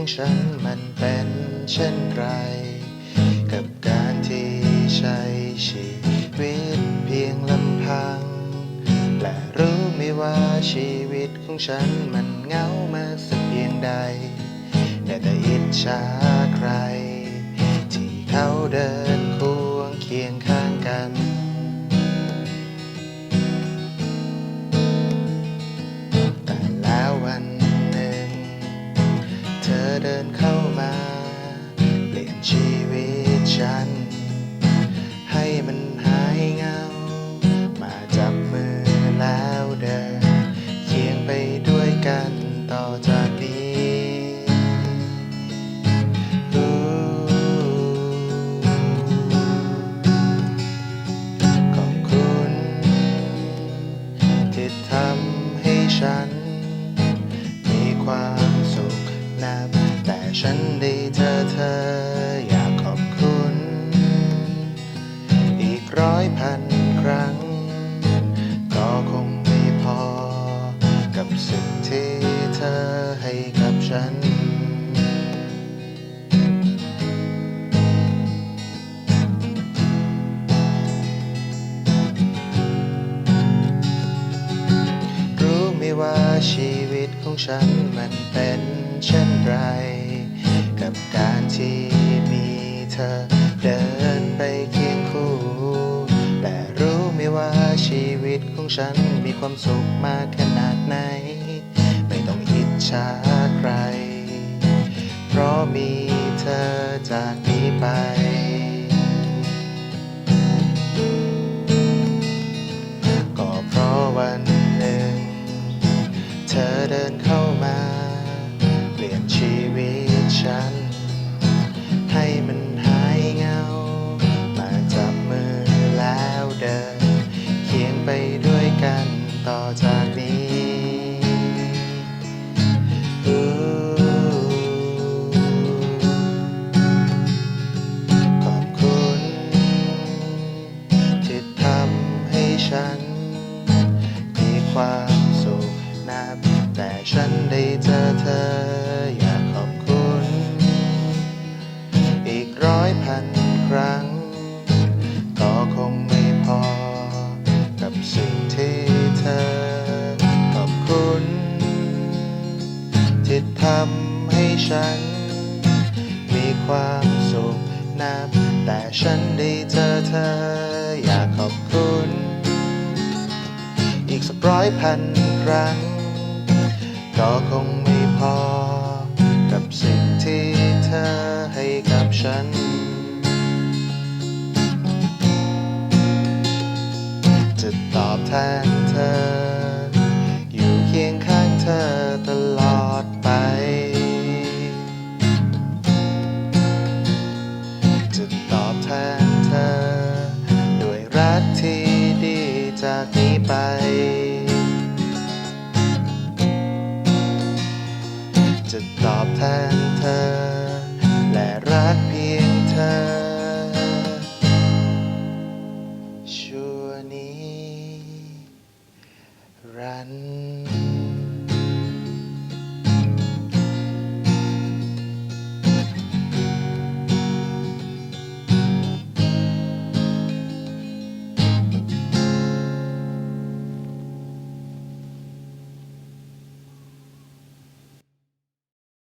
ของฉันมันเป็นเช่นไร กับการที่ใช้ชีวิตเพียงลำพัง และรู้ไม่ว่าชีวิตของฉันมันเหงามากสักเพียงใดแต่แต่อิจฉาใคร ที่เขาเดิน นเข้ามา เปลี่ยนชีวิตฉัน ให้มันหายเงา มาจับมือแล้วเดินเคียงไปด้วยกันต่อจากนี้ขอบคุณ ที่ทำให้ฉัน มีความสุขนับ แต่ฉันได้เจอเธออยากขอบคุณ อีกร้อยพันครั้ง ก็คงไม่พอ กับสิ่งที่เธอให้กับฉัน รู้ไหมว่าชี ฉันมันเป็นเช่นไร กับการที่มีเธอเดินไปเคียงคู่ แต่รู้ไหมว่าชีวิตของฉันมีความสุขมากขนาดไหน ไม่ต้องอิจฉาใคร เพราะมีเธอจากนี้ไป ด้วยกันต่อจากนี้ขอบคุณ ที่ทำให้ฉัน มีความสุขนับ แต่ฉันได้เจอเธอ อยากขอบคุณ อีกร้อยพันครั้ง ฉัน มีความสุขนับ แต่ฉันได้เจอเธออยากขอบคุณ อีกสักร้อยพันครั้ง ก็คงไม่พอ กับสิ่งที่เธอให้กับฉัน จะตอบแทนเธอ